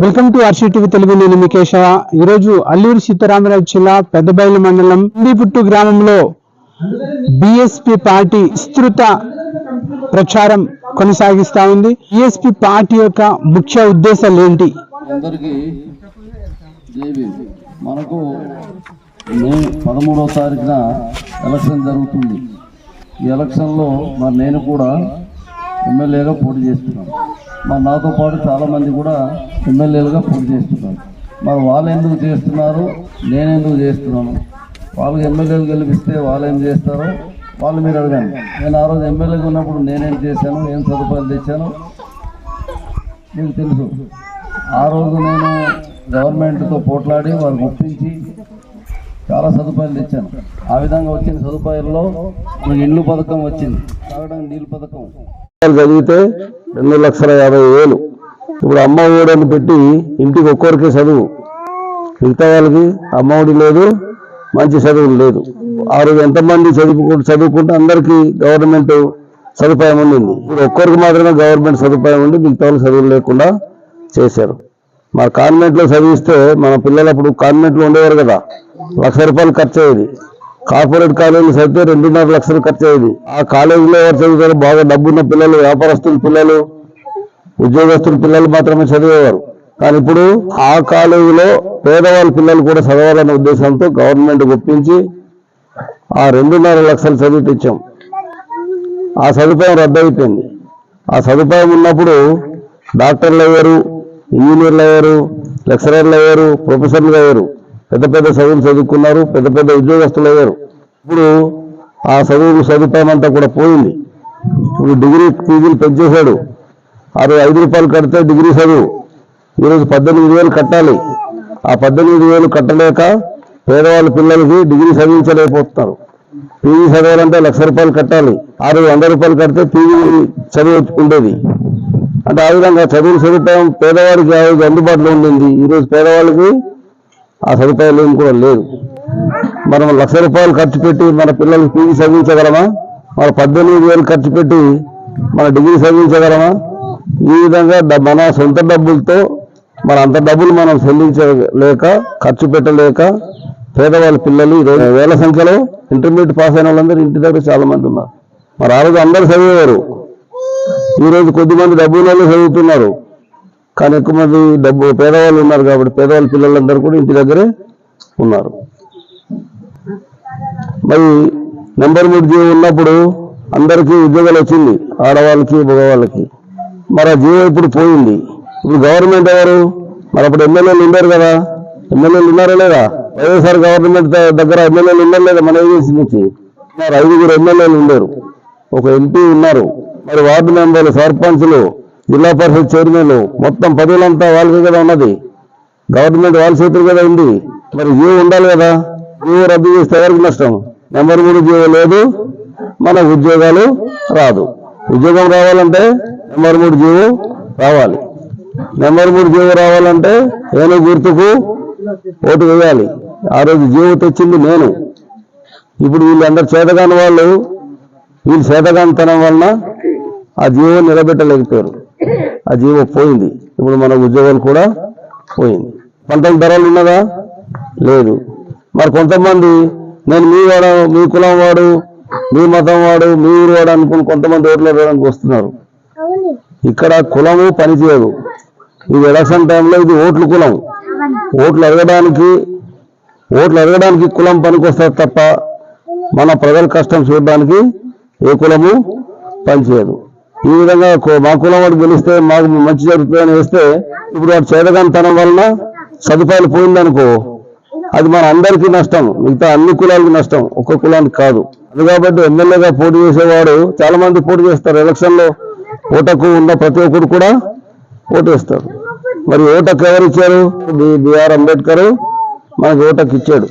Welcome to RC TV Telugu నేను మికేష. కేశవ ఈరోజు అల్లూరు సీతారామరాజు జిల్లా పెద్దబయలు మండలం ఇండిపుట్టు గ్రామంలో బిఎస్పి పార్టీ విస్తృత ప్రచారం కొనసాగిస్తా ఉంది. బిఎస్పి పార్టీ యొక్క ముఖ్య ఉద్దేశాలు ఏంటి? అందరికీ మనకు మే పదమూడవ తారీఖున ఎలక్షన్ జరుగుతుంది. ఈ ఎలక్షన్లో మరి నేను కూడా ఎమ్మెల్యేగా పోటీ చేస్తున్నాను. మరి నాతో పాటు చాలామంది కూడా ఎమ్మెల్యేలుగా పోటీ చేస్తున్నారు. మరి వాళ్ళు ఎందుకు చేస్తున్నారు? నేను ఎందుకు చేస్తున్నాను? వాళ్ళకి ఎమ్మెల్యేలు గెలిపిస్తే వాళ్ళు ఏం చేస్తారో? వాళ్ళు మీరు అడగండి. నేను ఆ రోజు ఎమ్మెల్యేగా ఉన్నప్పుడు నేనేం చేశాను? ఏం సదుపాయాలు తెచ్చాను? మీకు తెలుసు. ఆ రోజు నేను గవర్నమెంట్తో పోట్లాడి వారికి ఒప్పించి చాలా సదుపాయాలు తెచ్చాను. ఆ విధంగా వచ్చిన సదుపాయాల్లో మనకి ఇల్లు పథకం వచ్చింది. తాగడానికి నీళ్ళు పథకం. చదివితే రెండు లక్షల యాభై వేలు. ఇప్పుడు అమ్మ ఒడి పెట్టి ఇంటికి ఒక్కొక్కరికి చదువు. మిగతా వాళ్ళకి అమ్మ ఒడి లేదు మంచి చదువులు లేదు. ఆరు ఎంతమంది చదువుకుంటూ చదువుకుంటే అందరికీ గవర్నమెంట్ సదుపాయం ఉండింది. ఇప్పుడు ఒక్కరికి మాత్రమే గవర్నమెంట్ సదుపాయం ఉండి మిగతా వాళ్ళు చదువులు లేకుండా చేశారు. మన కాన్వెంట్లో చదివిస్తే మన పిల్లలు అప్పుడు కాన్వెంట్లో ఉండేవారు కదా. లక్ష రూపాయలు ఖర్చు అయ్యేది. కార్పొరేట్ కాలేజీలు చదివితే రెండున్నర లక్షలు ఖర్చు అయ్యేది ఆ కాలేజీలో ఎవరు చదువుతారు బాగా డబ్బున్న పిల్లలు వ్యాపారస్తుల పిల్లలు ఉద్యోగస్తుల పిల్లలు మాత్రమే చదివేవారు. కానీ ఇప్పుడు ఆ కాలేజీలో పేదవాళ్ళ పిల్లలు కూడా చదవాలనే ఉద్దేశంతో గవర్నమెంట్ ఒప్పించి ఆ రెండున్నర లక్షలు చదివిపించాం ఆ సదుపాయం రద్దయిపోయింది. ఆ సదుపాయం ఉన్నప్పుడు డాక్టర్లు అయ్యారు ఇంజనీర్లు అయ్యారు లెక్చరర్లు అయ్యారు ప్రొఫెసర్లు అయ్యారు. పెద్ద పెద్ద చదువులు చదువుకున్నారు పెద్ద పెద్ద ఉద్యోగస్తులు అయ్యారు. ఇప్పుడు ఆ చదువులు సదుపాయం అంతా కూడా పోయింది. ఇప్పుడు డిగ్రీ ఫీజులు పెంచేశాడు. అరవై ఐదు రూపాయలు కడితే డిగ్రీ చదువు. ఈరోజు పద్దెనిమిది వేలు కట్టాలి. ఆ పద్దెనిమిది వేలు కట్టలేక పేదవాళ్ళ పిల్లలకి డిగ్రీ చదివించలేకపోతున్నారు. పీజీ చదవాలంటే లక్ష రూపాయలు కట్టాలి. ఆరు వంద రూపాయలు కడితే పీజీ చదివి ఉండేది. అంటే ఆ విధంగా చదువులు సదుపాయం పేదవాడికి అందుబాటులో ఉండింది. ఈరోజు పేదవాళ్ళకి ఆ సదుపాయాలు ఏం కూడా లేదు మనం లక్ష రూపాయలు ఖర్చు పెట్టి మన పిల్లలకి పీజీ చదివించగలమా? మన పద్దెనిమిది వేలు ఖర్చు పెట్టి మన డిగ్రీ చదివించగలమా? ఈ విధంగా మన సొంత డబ్బులతో మన అంత డబ్బులు మనం చెల్లించలేక ఖర్చు పెట్టలేక పేదవాళ్ళ పిల్లలు ఈరోజు వేల సంఖ్యలో ఇంటర్మీడియట్ పాస్ అయిన వాళ్ళందరూ ఇంటి దగ్గర చాలా మంది ఉన్నారు. మరి ఆ రోజు అందరూ చదివేవారు. ఈ రోజు కొద్దిమంది డబ్బులు చదువుతున్నారు. కానీ ఎక్కువ మంది డబ్బు పేదవాళ్ళు ఉన్నారు కాబట్టి పేదవాళ్ళ పిల్లలందరూ కూడా ఇంటి దగ్గరే ఉన్నారు. మరి నెంబర్ మూడు జీవో ఉన్నప్పుడు అందరికీ ఉద్యోగాలు వచ్చింది ఆడవాళ్ళకి మగవాళ్ళకి. మరి ఆ జీవో ఇప్పుడు పోయింది. ఇప్పుడు గవర్నమెంట్ ఎవరు? మరి అప్పుడు ఎమ్మెల్యేలు ఉండరు కదా. ఎమ్మెల్యేలు ఉన్నారా లేదా? వైఎస్ఆర్ గవర్నమెంట్ దగ్గర ఎమ్మెల్యేలు ఉన్నారు లేదా? మన ఏజెన్సీ నుంచి. మరి ఐదుగురు ఎమ్మెల్యేలు ఉండరు. ఒక ఎంపీ ఉన్నారు. మరి వార్డు మెంబర్లు సర్పంచ్లు జిల్లా పరిషత్ చైర్మన్ మొత్తం పదవులంతా వాళ్ళకి కదా ఉన్నది. గవర్నమెంట్ వాళ్ళ చేతులు కదా ఉంది. మరి జీవో ఉండాలి కదా? జీవో రద్దు చేస్తే ఎవరికి నష్టం? నెంబర్ మూడు జీవో లేదు మనకు ఉద్యోగాలు రాదు. ఉద్యోగం రావాలంటే నెంబర్ మూడు జీవో రావాలి. నెంబర్ మూడు జీవో రావాలంటే ఏను గుర్తుకు ఓటు వేయాలి. ఆ రోజు జీవో తెచ్చింది నేను. ఇప్పుడు వీళ్ళందరూ చేతగాని వాళ్ళు వీళ్ళు చేతగానితనం వలన ఆ జీవో నిలబెట్టలేకపోయారు. ఆ జీవో పోయింది. ఇప్పుడు మన ఉద్యోగాలు కూడా పోయింది. పంటల ధరలు ఉన్నదా? లేదు. మరి కొంతమంది నేను మీ వాడు మీ కులం వాడు మీ మతం వాడు మీ ఊరు వాడు అనుకుని కొంతమంది ఓట్లు వేయడానికి వస్తున్నారు. ఇక్కడ కులము పనిచేయదు. ఇది ఎలక్షన్ టైంలో ఇది ఓట్ల కులం. ఓట్లు అడగడానికి ఓట్లు అడగడానికి కులం పనికొస్తారు తప్ప మన ప్రజల కష్టం చూడడానికి ఏ కులము పనిచేయదు. ఈ విధంగా మా కులం వాడు గెలిస్తే మాకు మంచి జరుగుతుందని వేస్తే ఇప్పుడు వాడు చేతగానితనం వలన సదుపాయాలు పోయిందనుకో అది మన అందరికీ నష్టం. మిగతా అన్ని కులాలకి నష్టం. ఒక్క కులానికి కాదు. అది కాబట్టి ఎమ్మెల్యేగా పోటీ చేసేవాడు చాలా మంది పోటీ చేస్తారు. ఎలక్షన్లో ఓటకు ఉన్న ప్రతి ఒక్కరు కూడా ఓటు వేస్తారు. మరి ఓటకు ఎవరు ఇచ్చారు? బి- బిఆర్ అంబేద్కర్ మనకి ఓటకు ఇచ్చాడు.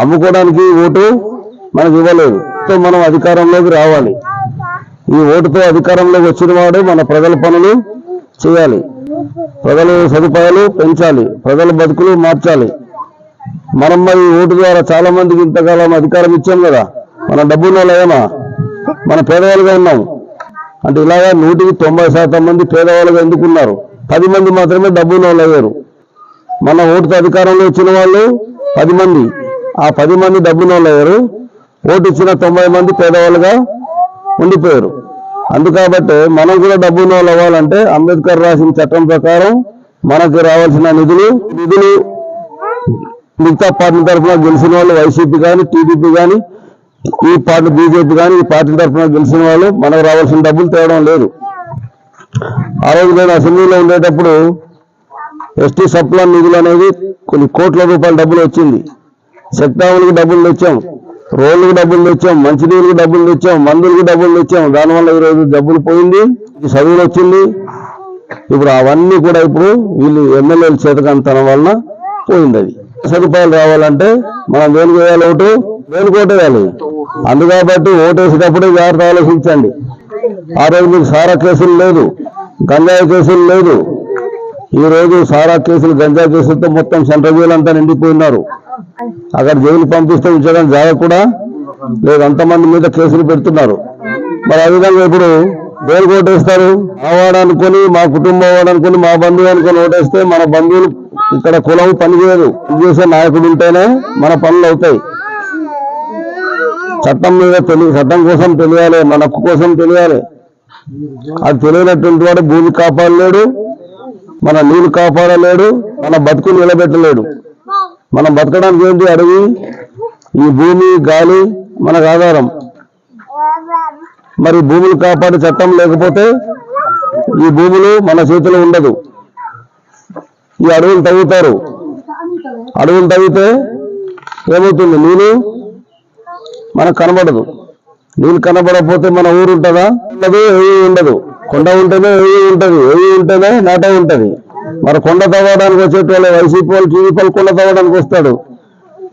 అమ్ముకోవడానికి ఓటు మనకి ఇవ్వలేదు. సో మనం అధికారంలోకి రావాలి. ఈ ఓటుతో అధికారంలోకి వచ్చిన వాడు మన ప్రజల పనులు చేయాలి. ప్రజల సదుపాయాలు పెంచాలి. ప్రజల బతుకులు మార్చాలి. మనం మరి ఓటు ద్వారా చాలా మందికి ఇంతకాలం అధికారం ఇచ్చాం కదా. మన డబ్బున్న లేమా మన పేదవాళ్ళుగా ఉన్నాం. అంటే ఇలాగా నూటికి తొంభై శాతం మంది పేదవాళ్ళుగా ఎందుకున్నారు? పది మంది మాత్రమే డబ్బున్న వాళ్ళు అయ్యారు. మన ఓటుతో అధికారంలో వచ్చిన వాళ్ళు పది మంది. ఆ పది మంది డబ్బున్న వాళ్ళు అయ్యారు. ఓటు ఇచ్చిన తొంభై మంది పేదవాళ్ళుగా ఉండిపోయారు. అందుకాబట్టి మనం కూడా డబ్బులు వాళ్ళు అవ్వాలంటే అంబేద్కర్ రాసిన చట్టం ప్రకారం మనకు రావాల్సిన నిధులు నిధులు మిగతా పార్టీ తరఫున గెలిచిన వాళ్ళు వైసీపీ కానీ టీడీపీ కానీ ఈ పార్టీ బీజేపీ కానీ ఈ పార్టీ తరఫున గెలిచిన వాళ్ళు మనకు రావాల్సిన డబ్బులు తేవడం లేదు. ఆ రోజు నేను అసెంబ్లీలో ఉండేటప్పుడు ఎస్టీ సప్లాన్ నిధులు అనేది కొన్ని కోట్ల రూపాయల డబ్బులు వచ్చింది. సెక్టావులకు డబ్బులు తెచ్చాము రోడ్లకు డబ్బులు తెచ్చాం మంచినీళ్ళకి డబ్బులు తెచ్చాం మందులకు డబ్బులు తెచ్చాం. దానివల్ల ఈరోజు డబ్బులు పోయింది చదువులు వచ్చింది. ఇప్పుడు అవన్నీ కూడా ఇప్పుడు వీళ్ళు ఎమ్మెల్యేల చేతకంతనం వలన పోయింది అది. సదుపాయాలు రావాలంటే మనం దేనికి వేయాలి ఓటు దేనికి ఓటు వేయాలి. అందుకాబట్టి ఓటేసేటప్పుడే జాగ్రత్త ఆలోచించండి. ఆ రోజు మీకు సారా కేసులు లేదు గంజాయి కేసులు లేదు. ఈ రోజు సారా కేసులు గంజాయి కేసులతో మొత్తం సెంట్రల్ జైలు అంతా నిండిపోయినారు. అక్కడ జైలు పంపిస్తే ఉంచడం జాగ కూడా లేదు అంతమంది మీద కేసులు పెడుతున్నారు. మరి ఆ విధంగా ఇప్పుడు దేనికి ఓటేస్తారు మా వాడు అనుకుని మా కుటుంబం వాడు అనుకుని మా బంధువు అనుకుని ఓటేస్తే మన బంధువులు ఇక్కడ కులం పనిచేయదు చేసే నాయకుడు ఉంటేనే మన పనులు అవుతాయి. చట్టం మీద తెలియ చట్టం కోసం తెలియాలి మన హక్కు కోసం తెలియాలి. అది తెలియనటువంటి వాడు భూమి కాపాడలేడు మన నీళ్ళు కాపాడలేడు మన బతుకు నిలబెట్టలేడు. మనం బతకడానికి ఏంటి అడవి? ఈ భూమి గాలి మనకు ఆధారం. మరి భూములు కాపాడే చట్టం లేకపోతే ఈ భూములు మన చేతిలో ఉండదు. ఈ అడవులు తవ్వుతారు. అడవులు తవ్వితే ఏమవుతుంది? నీళ్ళు మనకు కనబడదు. నీళ్ళు కనబడకపోతే మన ఊరు ఉంటుందా? ఉండదు ఏవి ఉండదు. కొండ ఉంటేనే ఏవి ఉంటుంది. ఏవి ఉంటేనే నాట ఉంటుంది. మరి కొండ తవ్వడానికి వచ్చేటోళ్ళు వైసీపీ వాళ్ళు టీడీపీ వాళ్ళు కొండ తవ్వడానికి వస్తాడు.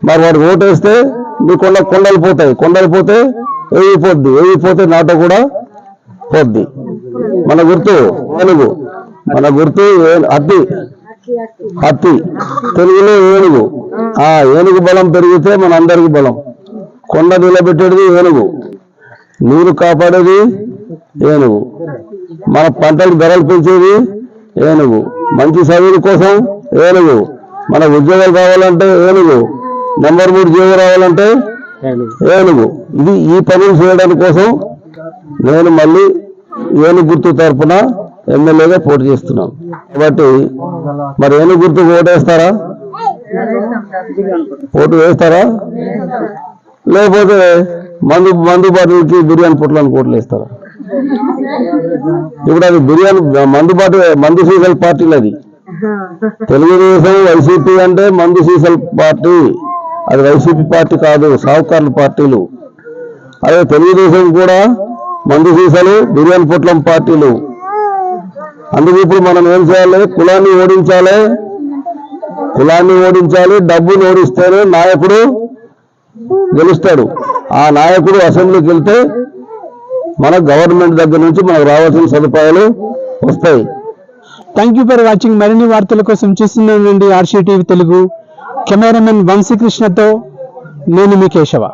మరి వాడు ఓటేస్తే మీ కొండ కొండలు పోతాయి. కొండలు పోతే ఏవి పోద్ది ఏవి పోతే నాట కూడా పోద్ది. మన గుర్తు ఏనుగు. మన గుర్తు ఏ- హత్తి. హత్తి. తెలుగులో ఏనుగు. ఆ ఏనుగు బలం పెరిగితే మన అందరికి బలం. కొండ నిలబెట్టేది ఏనుగు. నీరు కాపాడేది ఏనుగు. మన పంటలు ధరలు పెంచేది ఏనుగు. మంచి చదువుల కోసం ఏనుగు. మన ఉద్యోగాలు రావాలంటే ఏనుగు. నెంబర్ మూడు జీవో రావాలంటే ఏనుగు. ఇది ఈ పనులు చేయడానికి కోసం నేను మళ్ళీ ఏనుగు గుర్తు తరపున ఎమ్మెల్యేగా పోటీ చేస్తున్నాను. కాబట్టి మరి ఏనుగు గుర్తుకు ఓటేస్తారా ఓటు వేస్తారా? లేకపోతే మందు మందు బాటిల్కి బిర్యానీ పొట్లను కోట్లు వేస్తారా? ఇప్పుడు అది బిర్యానీ మందు బాటి మందు సీసల్ పార్టీలు అది. తెలుగుదేశం వైసీపీ అంటే మందు సీసల్ పార్టీ. అది వైసీపీ పార్టీ కాదు సాహుకారుల పార్టీలు. అదే తెలుగుదేశం కూడా మందు సీసాలు బిర్యానీ పొట్లం పార్టీలు. అందుకు ఇప్పుడు మనం ఏం చేయాలి? కులాన్ని ఓడించాలి. కులాన్ని ఓడించాలి డబ్బులు ఓడిస్తేనే నాయకుడు గెలుస్తాడు. ఆ నాయకుడు అసెంబ్లీకి వెళ్తే మన గవర్నమెంట్ దగ్గర నుంచి మనకు రావాల్సిన సదుపాయాలు వస్తాయి. థ్యాంక్ యూ ఫర్ వాచింగ్ మరిన్ని వార్తల కోసం చూస్తున్నానండి ఆర్షీ టీవీ తెలుగు. కెమెరామెన్ వంశీకృష్ణతో నేను మీ కేశవ.